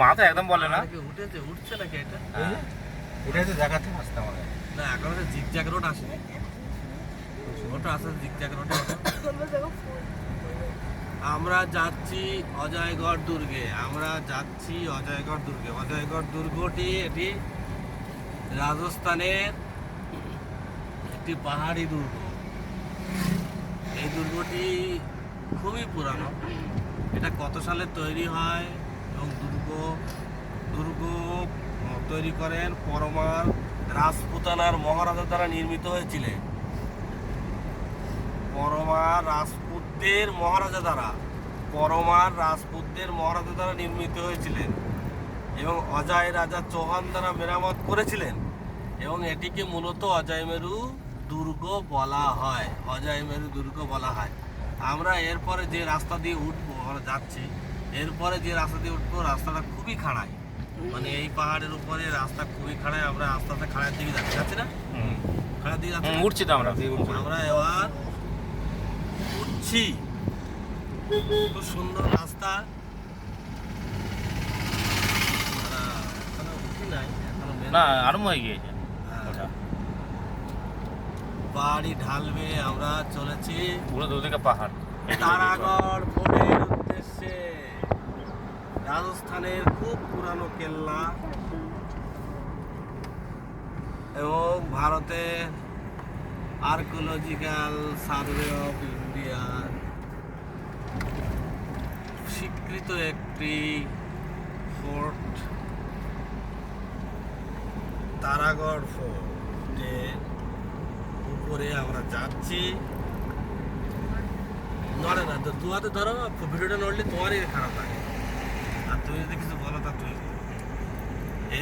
মা তো একদম বলে না। উঠেছে উঠছে নাকি এটা। এটা তো দেখাতে আসতে আমাদের? না এখন তো জিগজ্যাগ রোড আসেনি। ওটা আছে জিগজ্যাগ রোড। আমরা যাচ্ছি অজয়গড় দুর্গে। আমরা যাচ্ছি অজয়গড় দুর্গে। অজয়গড় দুর্গটি এটি রাজস্থানের একটি পাহাড়ি দুর্গ। এই দুর্গটি খুবই পুরানো। এটা কত সালে তৈরি হয় এবং দুর্গ তৈরি করেন পরমার রাজপুতানার মহারাজা দ্বারা নির্মিত হয়েছিলেন। পরমার রাজপুতদের মহারাজা দ্বারা, পরমার রাজপুতদের মহারাজা দ্বারা নির্মিত হয়েছিলেন এবং অজয় রাজা চৌহান দ্বারা মেরামত করেছিলেন এবং এটিকে মূলত অজয় মেরু দুর্গ বলা হয়। অজয় মেরু দুর্গ বলা হয়। আমরা এরপরে যে রাস্তা দিয়ে উঠবো, আমরা যাচ্ছি এরপরে যে রাস্তা দিয়ে উঠবো রাস্তাটা খুবই খাড়াই। মানে এই পাহাড়ের উপরে রাস্তা খুবই খাড়াই আমরা আস্তে আস্তে খাড়ার দিকে যাচ্ছি যাচ্ছি না? খাড়ার দিকে যাচ্ছি উঠছি তো আমরা। আমরা এবার উঠছি। খুব সুন্দর রাস্তা। না আরম্ভ হয়ে গিয়েছে। হ্যাঁ, পাহাড়ি ঢালবে আমরা চলেছি। পুরো দুদিকে পাহাড়। তারাগড় ফোর্টের উদ্দেশ্যে। রাজস্থানের খুব পুরানো কেল্লা এবং ভারতে আর্কোলজিক্যাল সার্ভে অফ ইন্ডিয়ার স্বীকৃত একটি ফোর্ট, তারাগড় ফোর্টের উপরে আমরা যাচ্ছি। নড়ে না, তো দু হাতে ধরো, ভিডিওটা নড়লে তোমারই খারাপ লাগে। তুমি যদি কিছু বলো তা তুমি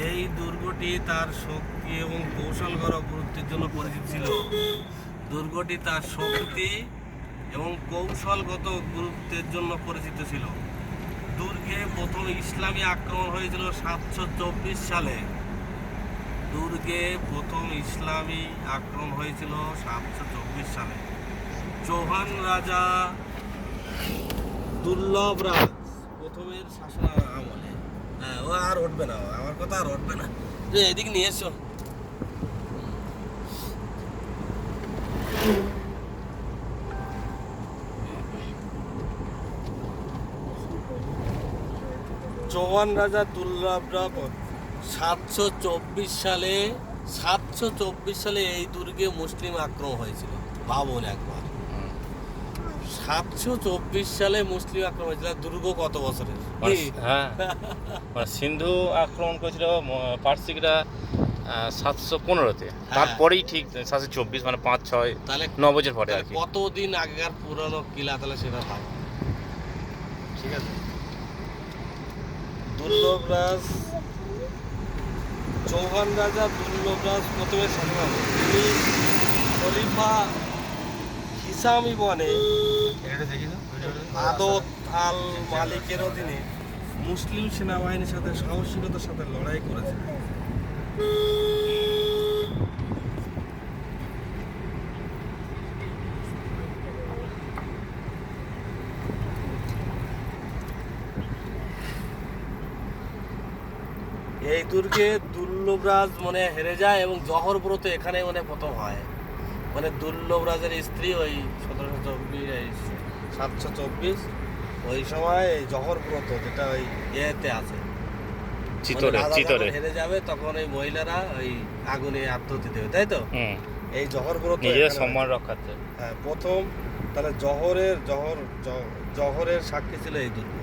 এই দুর্গটি তার শক্তি এবং কৌশলগত গুরুত্বের জন্য পরিচিত ছিল। দুর্গটি তার শক্তি এবং কৌশলগত গুরুত্বের জন্য পরিচিত ছিল। দুর্গে প্রথম ইসলামী আক্রমণ হয়েছিল সাতশো চব্বিশ সালে। দুর্গে প্রথম ইসলামী আক্রমণ হয়েছিল সাতশো চব্বিশ সালে। চৌহান রাজা দুর্লভ রাজ প্রথমের শাসন আমলে। হ্যাঁ ও আর উঠবে না, আমার কথা আর উঠবে না। যে নিয়ে এসো। চৌহান রাজা দুর্লভ রাজ সাতশো চব্বিশ সালে, সাতশো চব্বিশ সালে এই দুর্গে মুসলিম আক্রমণ হয়েছিল। ভাবুন একবার। সাতশো চব্বিশ সালে মুসলিম আক্রমণ হয়েছিল দুর্গ কত বছরের? মানে- হ্যাঁ। সিন্ধু আক্রমণ করেছিল পার্সিকরা সাতশো পনেরোতে। তারপরেই ঠিক সাতশো চব্বিশ মানে পাঁচ ছয় তাহলে ন বছর পরে আর কতদিন আগেকার পুরানো কিলা তাহলে সেটা ভাব। ঠিক আছে? দুর্লভ রাজ চৌহান রাজা দুর্লভ রাজ প্রথমে শাসন। তিনি খলিফা হিসামি বনে আদত আল মালিকের অধীনে মুসলিম সেনাবাহিনীর সাথে সাহসিকতার সাথে লড়াই করেছে। এই দুর্গে দুর্লভরাজ মনে হেরে যায় এবং জহর ব্রত এখানে মনে প্রথম হয়। মানে দুর্লভরাজের স্ত্রী ওই সতেরোশো চব্বিশ সাতশো চব্বিশ ওই সময় এই জহর ব্রত যেটা ওই ইয়েতে আছে। চিতরে মানে চিতরে। হেরে যাবে তখন এই মহিলারা ওই আগুনে আত্মহত্যা দেবে তাই তো? এই জহর ব্রত নিজেদের সম্মান রক্ষার্থে। হ্যাঁ প্রথম তাহলে জহরের জহর জহরের সাক্ষী ছিল এই দুর্গ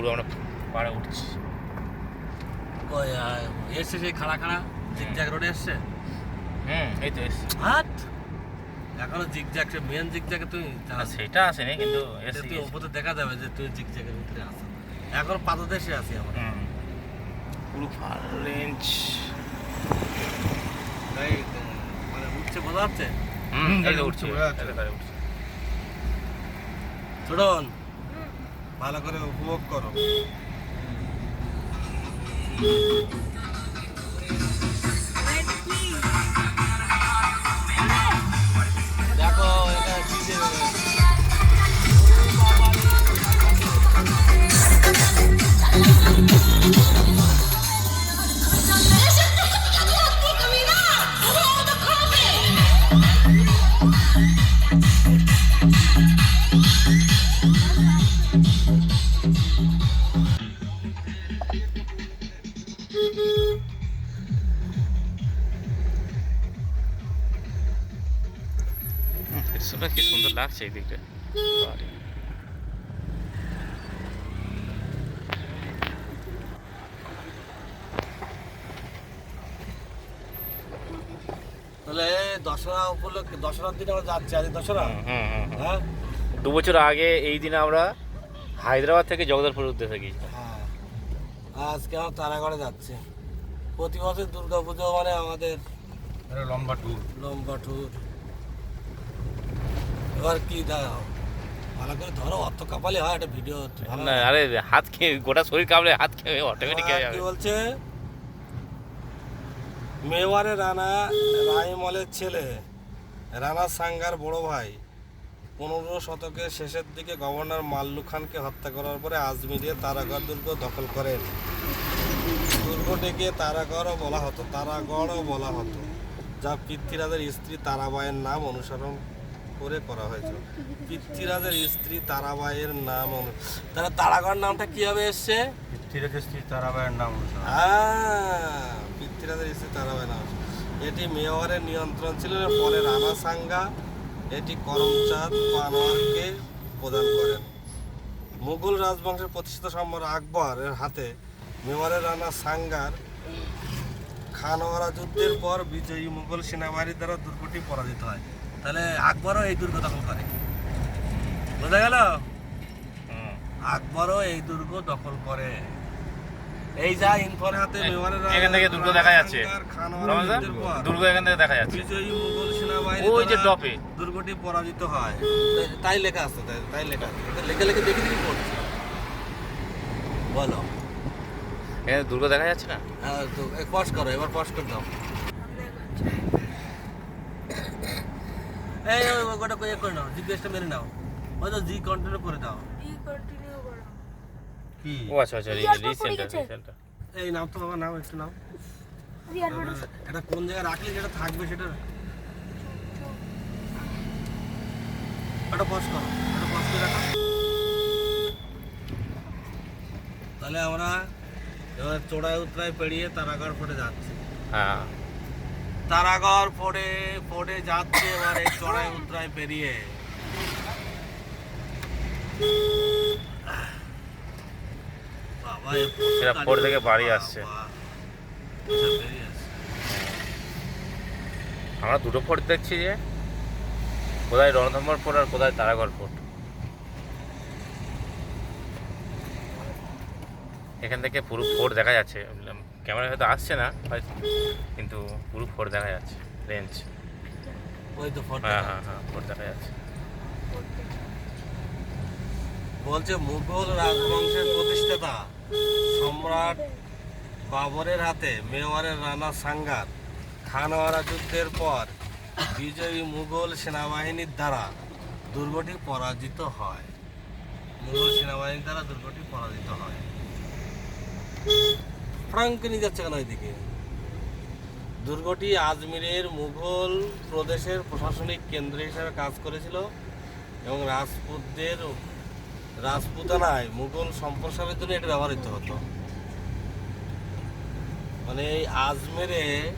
পুরো আমরা পাড়ে উঠছি। ওই এসছে সেই খাড়া খাড়া জিগজ্যাগ রোডে এসছে? হুম এই তো এসছি। হাট এখনও জিগজ্যাগ মেন জিগজ্যাগে তুই সেটা আসেনি কিন্তু এসে তুই। ওপরে দেখা যাবে যে তুই জিগজ্যাগের ভিতরে আছো। এখন পাদদেশে আছি আমরা। পুরো তাই মানে উঠছে বোঝা যাচ্ছে? হুম উঠছে, উঠছি বোঝা ভালো করে উপভোগ করো দৃশ্যটা কি সুন্দর লাগছে এই দিকটা। তাহলে দশরা উপলক্ষে দশরার দিন আমরা যাচ্ছি আজ দশরা। হ্যাঁ? দু বছর আগে এই দিনে আমরা হায়দ্রাবাদ থেকে জগদলপুর উদ্দেশ্যে গিয়েছিলাম। হ্যাঁ। আজকে আমরা তারাগড়ে যাচ্ছি। প্রতি বছর দুর্গা পুজো মানে আমাদের লম্বা ট্যুর লম্বা ট্যুর এবার কি দাও ভালো করে ধরো অত কপালে হয় একটা ভিডিও না আরে হাত খেয়ে গোটা শরীর কামড়ে হাত খেয়ে অটোমেটিক হয়ে যাবে। বলছে? মেওয়ারে রানা রাইমলের ছেলে। রানা সাঙ্গার বড় ভাই। পনেরো শতকের শেষের দিকে গভর্নর মাল্লু খানকে হত্যা করার পরে আজমিরে তারাগড় দুর্গ দখল করেন। দুর্গটিকে তারাগড়ও বলা হতো তারাগড়ও বলা হতো। যা পৃথ্বীরাজের স্ত্রী তারাবাইয়ের নাম অনুসরণ করে করা হয়েছিল পৃথ্বীরাজের স্ত্রী তারাবাইয়ের নাম তারা তারাগড় নামটা কীভাবে এসছে? পৃথ্বীরাজের স্ত্রী তারাবাইয়ের নাম হ্যাঁ পৃথ্বীরাজের স্ত্রী তারাবাই নাম এটি মেওয়ারের নিয়ন্ত্রণ ছিল পরে রানা সাঙ্গা এটি করমচাঁদ পানোয়ারকে প্রদান করেন। মুঘল রাজবংশের প্রতিষ্ঠিত সম্রাট আকবরের হাতে মেওয়ারের রানা সাঙ্গার খানোয়ারা যুদ্ধের পর বিজয়ী মুঘল সেনাবাহিনীর দ্বারা দুর্গটি পরাজিত হয়। তাহলে আকবরও এই দুর্গ দখল করে। বোঝা গেল? হুম। আকবরও এই দুর্গ দখল করে। এই যা ইনফোর হাতে মেওয়ারের এখান থেকে দুর্গ দেখা যাচ্ছে। দুর্গ এখান থেকে দেখা যাচ্ছে। বিজয়ী মুঘল সেনাবাহিনী ওই যে টপে। দুর্গটি পরাজিত হয়। তাই- লেখা আছে তাই তাই লেখা লেখে লেখে দেখে দেখি পড়ছি। বলো। এখানে দুর্গ দেখা যাচ্ছে না? হ্যাঁ তো পজ করো এবার পজ করে দাও। এই ওই ওটা করে করে নাও জিজ্ঞেসটা মেরে নাও। ওই তো জি কন্টিনিউ করে দাও। কন্টিনিউ করো। কি? ও আচ্ছা আচ্ছা গেছে। রিসেন্টার এই নাম তো বাবা নাম একটু নাও। এটা কোন জায়গায় রাখলে যেটা থাকবে সেটা? ওটা পজ করো ওটা পজ করে রাখো। তাহলে আমরা এবার চড়াই উতরাই পেরিয়ে তারাগড় ফোর্টে যাচ্ছি। হ্যাঁ। তারাগড় ফোর্টে ফোর্টে যাচ্ছে এবার চড়াই উতরাই পেরিয়ে। এরা থেকে বাড়ি আসছে। আমরা দুটো ফোর্ট দেখছি যে কোথায় রণধম্বর ফোর্ট আর কোথায় তারাগড় ফোর্ট। এখান থেকে পুরো ফোর্ট দেখা যাচ্ছে। ক্যামেরা হয়তো আসছে না কিন্তু পুরো ফোর দেখা যাচ্ছে রেঞ্জ ওই তো হ্যাঁ হ্যাঁ হ্যাঁ ফোর্ট দেখা যাচ্ছে। বলছে মুঘল রাজবংশের প্রতিষ্ঠাতা সম্রাট বাবরের হাতে মেওয়ারের রানা সাঙ্গার। খানওয়ারা যুদ্ধের পর বিজয়ী মুঘল সেনাবাহিনীর দ্বারা দুর্গটি পরাজিত হয়। মুঘল সেনাবাহিনীর দ্বারা দুর্গটি পরাজিত হয়। ফ্রাঙ্কে নিয়ে যাচ্ছে কেন ওইদিকে দুর্গটি আজমিরের মুঘল প্রদেশের প্রশাসনিক কেন্দ্র হিসেবে কাজ করেছিল এবং রাজপুতদের রাজপুতানায় মুঘল সম্প্রসারের জন্য এটা ব্যবহৃত হতো। মানে এই আজমেরে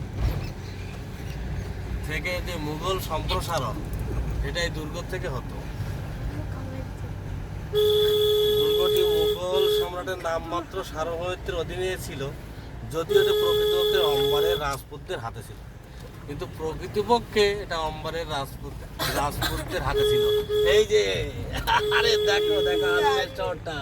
থেকে যে মুঘল সম্প্রসারণ এটা এই দুর্গ থেকে হতো। মুঘল সম্রাটের নামমাত্র সার্বভৌমত্বের অধীনে ছিল যদিও এটা প্রকৃতপক্ষে অম্বারের রাজপুতদের হাতে ছিল। কিন্তু প্রকৃতপক্ষে এটা অম্বারের রাজপুত রাজপুতদের হাতে ছিল। এই যে আরে দেখো দেখো আজমের শহরটা।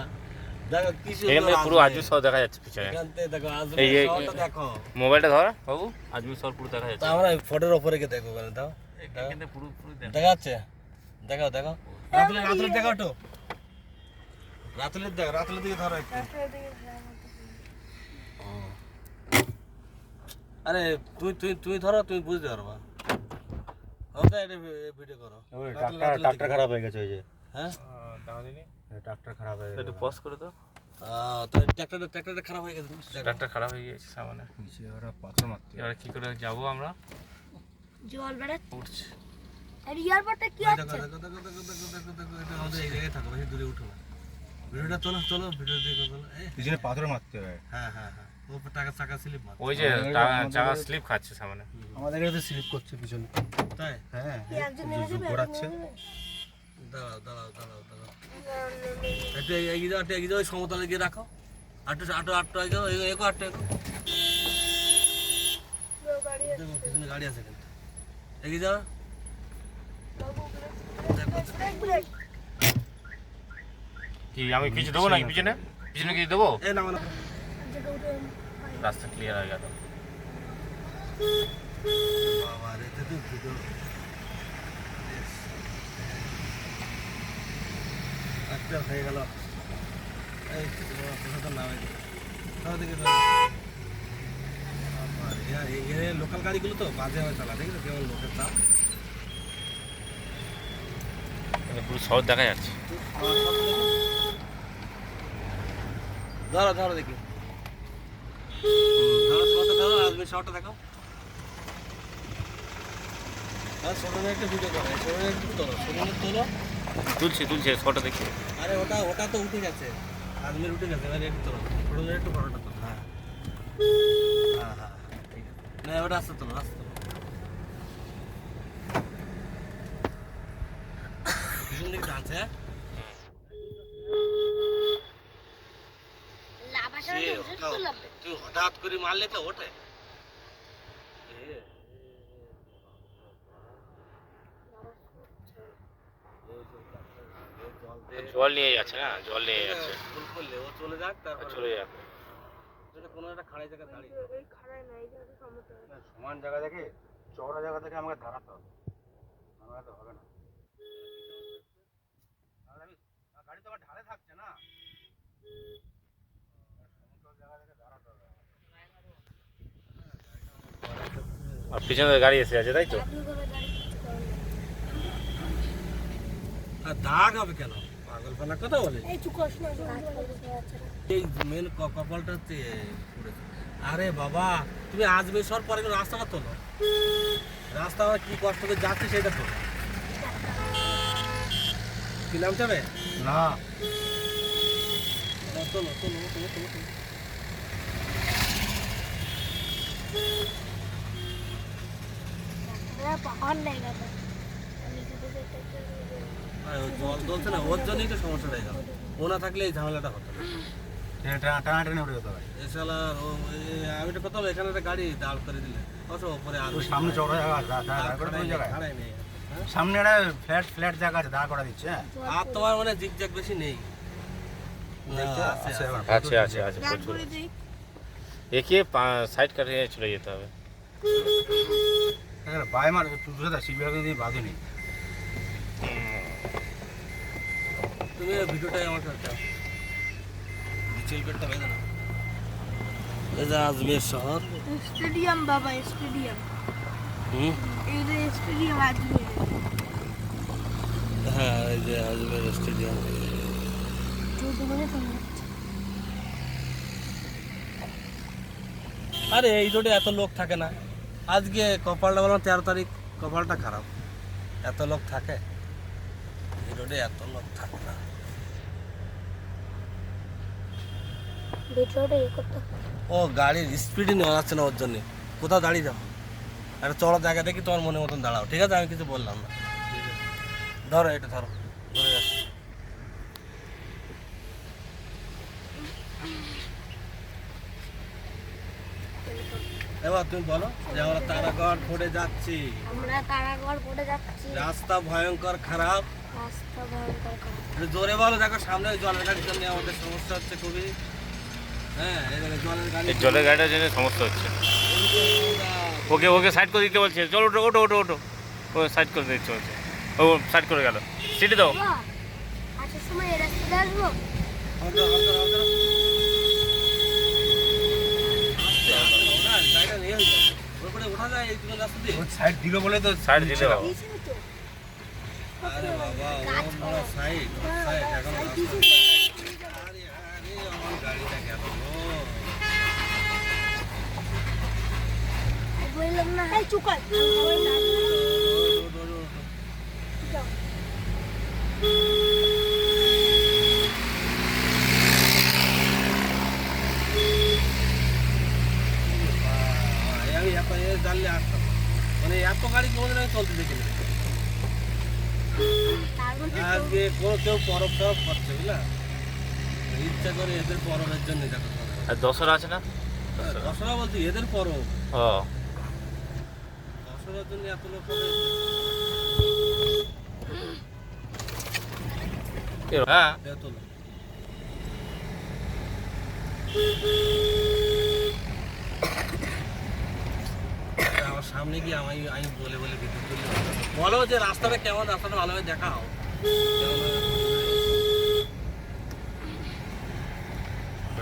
দেখো সুন্দর পুরো আজমের। শহর দেখা যাচ্ছে পিছনে। দেখো আজমের শহরটা দেখো। মোবাইলটা ধর বাবু আজমির শহর পুরো দেখা যাচ্ছে। আমরা ফটোর গিয়ে দেখো ওখানে দাও। এখান পুরো পুরো দেখা দেখা যাচ্ছে? দেখাও দেখাও। তো রাতুলের দেখো রাতুলের দিকে ধরো একটু। আরে তুই তুই তুই ধরো তুমি বুঝতে পারবা। ওকে এটা ভিডিও করো। ট্রাক্টর ট্রাক্টর খারাপ হয়ে গেছে ওই যে। হ্যাঁ? ট্রাক্টর খারাপ হয়ে একটু পজ করে তো ট্রাক্টরটা ট্রাক্টরটা খারাপ হয়ে গেছে ট্রাক্টর খারাপ হয়ে সামনে গেছে ওরা পাথর মারতে এবার কি করে যাব আমরা? জল বেড়াচ্ছে উঠছি আর ইয়ারপরটা কি দেখো, দেখো, দেখো, দেখো, দেখো, দেখো, দেখো, এটা আমাদের এই জায়গায় থাকো, বেশি দূরে উঠো না। ভিডিওটা চলো চলো ভিডিও দিয়ে চলো এই, পিছনে পাথর মারতে হয়। হ্যাঁ হ্যাঁ হ্যাঁ। ও টাকা চাকা স্লিপ মার ওই যে চাকা স্লিপ খাচ্ছে সামনে। আমাদের এখানে স্লিপ করছে পিছনে। তাই? হ্যাঁ ঘোরাচ্ছে। দাঁড়াও দাঁড়াও দাঁড়াও দাঁড়াও। একটু এগিয়ে যাও এগিয়ে যাও ওই সমতলে গিয়ে রাখো আটটু আটটু আটটু এগো এগো আটটু এগো। গাড়ি পিছনে গাড়ি আছে কিন্তু। এগিয়ে যাও। কি আমি কিছু দেবো নাকি পিছনে? পিছনে কিছু দেবো? এই না মানে রাস্তা ক্লিয়ার হয়ে গেল। হয়ে গেল। লোকাল গাড়িগুলো তো বাজে হয়ে চালা দেখি তো কেমন লোকের চাপ? পুরো শহর দেখা যাচ্ছে। ধরো ধরো দেখি। ধরো শহরটা ধরো শহরটা দেখো। হ্যাঁ একটা ভিডিও করো একটু তোলো সোনার তোলো। তুলছি তুলছি শহরটা দেখছি আরে ওটা ওটা তো উঠে গেছে। আজমের উঠে গেছে এবারে একটু তোলো সোনার একটু ফটোটা তোলো হ্যাঁ। হ্যাঁ হ্যাঁ না ওটা আসতে তোলো আসতে তোলো। পিছন দিকে টানছে হ্যাঁ লাভাটা সে ওটা তুই হঠাৎ করে মারলে তো ওঠে। এ, জল নিয়ে যাচ্ছে না জল নিয়ে যাচ্ছে। ফুল করলে ও চলে যাক তারপর চলে যাবে কোনো একটা খাড়াই জায়গায় দাঁড়িয়ে। নাই সমান জায়গা দেখে চওড়া জায়গা থেকে আমাকে দাঁড়াতে হবে। আমার তো হবে না। আর গাড়ি তো আমার ঢালে থাকছে না সমতল জায়গা থেকে দাঁড়াতে হবে আর পিছনে গাড়ি এসে আছে তাই তো? না। আর দাগ হবে কেন? পাগলপানা কথা বলে? এই না না। মেন কপালটা হচ্ছে আরে বাবা তুমি আসবে সর পরে কিন্তু রাস্তাটা তোলো রাস্তা আমার কি কষ্ট করে যাচ্ছে সেটা তোলো কি নাম যাবে? না। তোলো তোলো তোলো তোলো পাহাড় নেই ওই জল চলছে না ওর জন্যই তো সমস্যা হয়ে গেল। ও না থাকলে এই ঝামেলাটা হতো না। ও আমি একটা কথা বলি, এখানে একটা গাড়ি দাঁড় করে দিলে। সামনে জায়গা নেই হ্যাঁ? সামনে একটা ফ্ল্যাট ফ্ল্যাট জায়গা আছে দাঁড় করা দিচ্ছে হ্যাঁ। আর তোমার মানে জিগজ্যাগ বেশি নেই? আছে, আছে প্রচুর। একে সাইড কাটিয়ে চলে যেতে হবে। তুই দাদা শিবির দিয়ে বাঁধেনি তুমি ভিডিওটাই আমার পেটটা বেঁধে না যে আজমের শহর। স্টেডিয়াম বাবা স্টেডিয়াম। হুম? এই যে স্টেডিয়াম হ্যাঁ এই যে আজমের স্টেডিয়াম। আরে এই রোডে এত লোক থাকে না। আজকে কপালটা বললাম তেরো তারিখ কপালটা খারাপ। এত লোক থাকে? এই রোডে এত লোক থাকে না। ও গাড়ির স্পিডই নেওয়া যাচ্ছে না ওর জন্যে। কোথাও দাঁড়িয়ে যাও। একটা চড়া জায়গা দেখি তোমার মনের মতন দাঁড়াও। ঠিক আছে? আমি কিছু বললাম না। ধরো এটা ধরো ধরে যাচ্ছি। এবার তুমি বলো যে আমরা তারাগড় ফোড়ে যাচ্ছি। আমরা তারাগড় পড়ে যাচ্ছি। রাস্তা ভয়ঙ্কর খারাপ। রাস্তা ভয়ঙ্কর খারাপ। জোরে বলো দেখো সামনে জলের গাড়ির জন্য আমাদের সমস্যা হচ্ছে খুবই। হ্যাঁ জলের গাড়ি। জলের গাড়িটার জন্য সমস্যা হচ্ছে। ওকে ওকে সাইড করে দিতে বলছে। চলো ওটো ওটো ওটো ওটো ও সাইড করে দিচ্ছে বলছে ও সাইড করে গেল। সিটি দাও। আসার সময় এই রাস্তাতে আসব হালকা, হালকা, হালকা। আস্তে, আস্তে, ওরা জায়গা নিয়ে হয়ে যাবে। ওর উপরে ওঠা যায় এই দুটো রাস্তা দিয়ে? ওই সাইড দিল বলে তো সাইড তো আরে বাবা, সাইড, সাইড, আরে, আরে, গাড়িটা গেল সবাই না ওঠ, ওঠ, ওঠ, ওঠ। যাও আমি এত এ জানলে আসতাম না। মানে এত গাড়ি কোনোদিন আমি চলতে দেখিনি তার মধ্যে তো- আজকে কোনো কেউ পরব টরব করছে বুঝলা ইচ্ছা করে এদের পরবের জন্য দেখো আর দশরা আছে না? দশরা বলছি এদের পরব। ও। দশরার জন্য এত লোক হ্যাঁ। আমার সামনে গিয়ে আমি আমি বলে বলে বিদ্যুৎ বলো যে রাস্তাটা কেমন? রাস্তাটা ভালোভাবে দেখাও।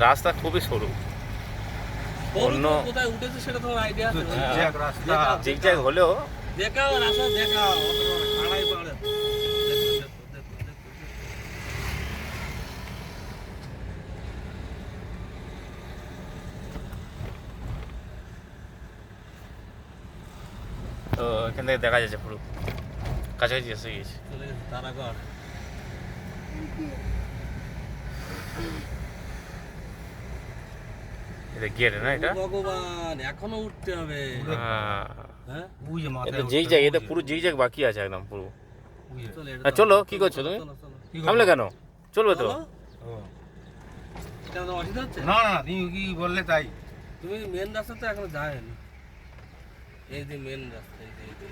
রাস্তা খুবই সরু। অন্য কোথায় উঠেছে সেটা তোমার আইডিয়া আছে জিগজ্যাগ রাস্তা। জিগজ্যাগ হলেও দেখাও রাস্তা দেখাও। পাড়ে। তো এখান থেকে দেখা যাচ্ছে পুরো। কাছাকাছি এসে গেছে চলে গেছে তারাগড় এটা গেট না এটা ভগবান এখনও উঠতে হবে। হ্যাঁ? হ্যাঁ ওই এটা যেই জায়গা এটা পুরো যেই জায়গা বাকি আছে একদম পুরো। চলো, হ্যাঁ, চলো, কি করছ তুমি? চলো, চলো। কি করব? থামলে কেন? চলবে তো। না না তুমি কি বললে তাই? তুমি মেন রাস্তা তো এখনও যায়নি। এই যে মেন রাস্তা এই যে, এই যে।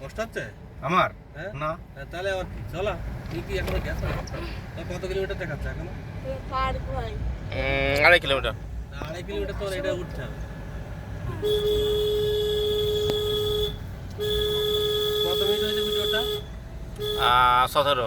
কষ্ট হচ্ছে? আমার? হ্যাঁ? না। হ্যাঁ, তাহলে আবার কি? চলো তুমি কি এখনও গেছো কত কিলোমিটার দেখাচ্ছে এখনও? আড়াই কিলোমিটার। তা আড়াই কিলোমিটার তোমার এটা উঠতে হবে কত মিনিট হয়েছে ভিডিওটা? সতেরো।